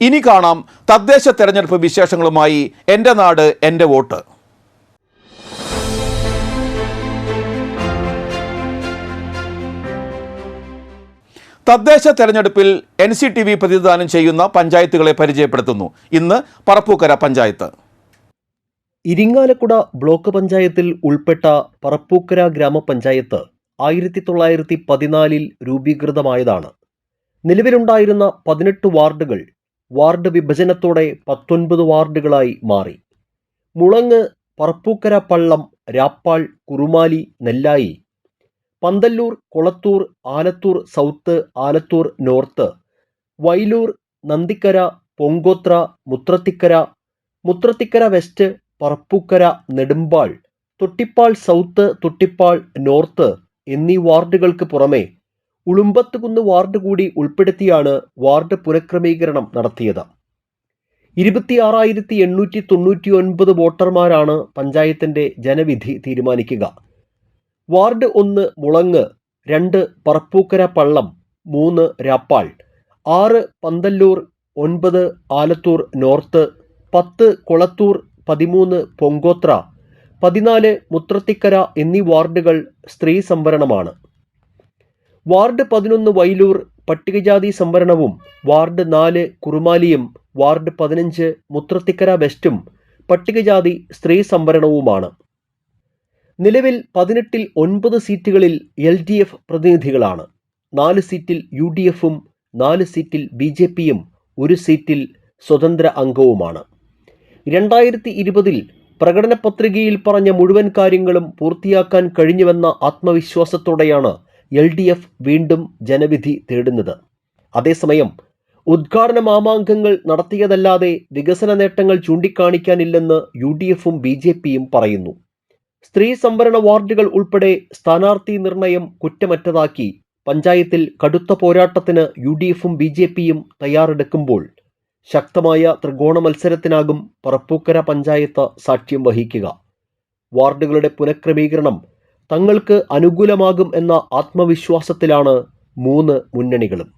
ഇനി കാണാം തദ്ദേശ തെരഞ്ഞെടുപ്പ് വിശേഷങ്ങളുമായി എന്റെ നാട് എന്റെ വോട്ട്. തദ്ദേശ തെരഞ്ഞെടുപ്പിൽ എൻ സി ടി വി പ്രതിദാനം ചെയ്യുന്ന പഞ്ചായത്തുകളെ പരിചയപ്പെടുത്തുന്നു. ഇന്ന് പറപ്പൂക്കര പഞ്ചായത്ത്. ഇരിങ്ങാലക്കുട ബ്ലോക്ക് പഞ്ചായത്തിൽ ഉൾപ്പെട്ട പറപ്പൂക്കര ഗ്രാമപഞ്ചായത്ത് ആയിരത്തി തൊള്ളായിരത്തി പതിനാലിൽ രൂപീകൃതമായതാണ്. നിലവിലുണ്ടായിരുന്ന പതിനെട്ട് വാർഡുകൾ വാർഡ് വിഭജനത്തോടെ പത്തൊൻപത് വാർഡുകളായി മാറി. Mulangu Parappukkara Pallam Rappal Kurumali Nellayi. Panthallur Kolathur Alathur south Alathur north. Vailur Nandikkara Ponkothra Muthrathikkara. Muthrathikkara west Parappukkara Nedumbal. Thottippal south Thottippal north എന്നീ വാർഡുകൾക്ക് പുറമെ ഉളുമ്പത്തുകുന്ന് വാർഡ് കൂടി ഉൾപ്പെടുത്തിയാണ് വാർഡ് പുനഃക്രമീകരണം നടത്തിയത്. ഇരുപത്തിയാറായിരത്തി എണ്ണൂറ്റി തൊണ്ണൂറ്റി ഒൻപത് വോട്ടർമാരാണ് പഞ്ചായത്തിന്റെ ജനവിധി തീരുമാനിക്കുക. വാർഡ് ഒന്ന് മുളങ്ങ് രണ്ട് പറപ്പൂക്കര പള്ളം മൂന്ന് രാപ്പാൾ ആറ് പന്തല്ലൂർ ഒൻപത് ആലത്തൂർ നോർത്ത് പത്ത് കൊളത്തൂർ പതിമൂന്ന് പൊങ്കോത്ര പതിനാല് മുത്രത്തിക്കര എന്നീ വാർഡുകൾ സ്ത്രീ സംവരണമാണ്. വാർഡ് പതിനൊന്ന് വൈലൂർ പട്ടികജാതി സംവരണവും വാർഡ് നാല് കുറുമാലിയും വാർഡ് പതിനഞ്ച് മുത്രത്തിക്കര വെസ്റ്റും പട്ടികജാതി സ്ത്രീ സംവരണവുമാണ്. നിലവിൽ പതിനെട്ടിൽ ഒൻപത് സീറ്റുകളിൽ എൽ ഡി എഫ് പ്രതിനിധികളാണ്. നാല് സീറ്റിൽ യു ഡി എഫും നാല് സീറ്റിൽ ബി ജെ പിയും ഒരു സീറ്റിൽ സ്വതന്ത്ര അംഗവുമാണ്. രണ്ടായിരത്തി ഇരുപതിൽ പ്രകടന പത്രികയിൽ പറഞ്ഞ മുഴുവൻ കാര്യങ്ങളും പൂർത്തിയാക്കാൻ കഴിഞ്ഞുവെന്ന ആത്മവിശ്വാസത്തോടെയാണ് എൽ ഡി എഫ് വീണ്ടും ജനവിധി തേടുന്നത്. അതേസമയം ഉദ്ഘാടന മാമാങ്കങ്ങൾ നടത്തിയതല്ലാതെ വികസന നേട്ടങ്ങൾ ചൂണ്ടിക്കാണിക്കാനില്ലെന്ന് യു ഡി എഫും ബി ജെ പിയും പറയുന്നു. സ്ത്രീ സംവരണ വാർഡുകൾ ഉൾപ്പെടെ സ്ഥാനാർത്ഥി നിർണയം കുറ്റമറ്റതാക്കി പഞ്ചായത്തിൽ കടുത്ത പോരാട്ടത്തിന് യു ഡി എഫും ബി ജെ പിയും തയ്യാറെടുക്കുമ്പോൾ ശക്തമായ ത്രികോണ മത്സരത്തിനാകും പറപ്പൂക്കര പഞ്ചായത്ത് സാക്ഷ്യം വഹിക്കുക. വാർഡുകളുടെ പുനഃക്രമീകരണം തങ്ങൾക്ക് അനുകൂലമാകും എന്ന ആത്മവിശ്വാസത്തിലാണ് മൂന്ന് മുന്നണികളും.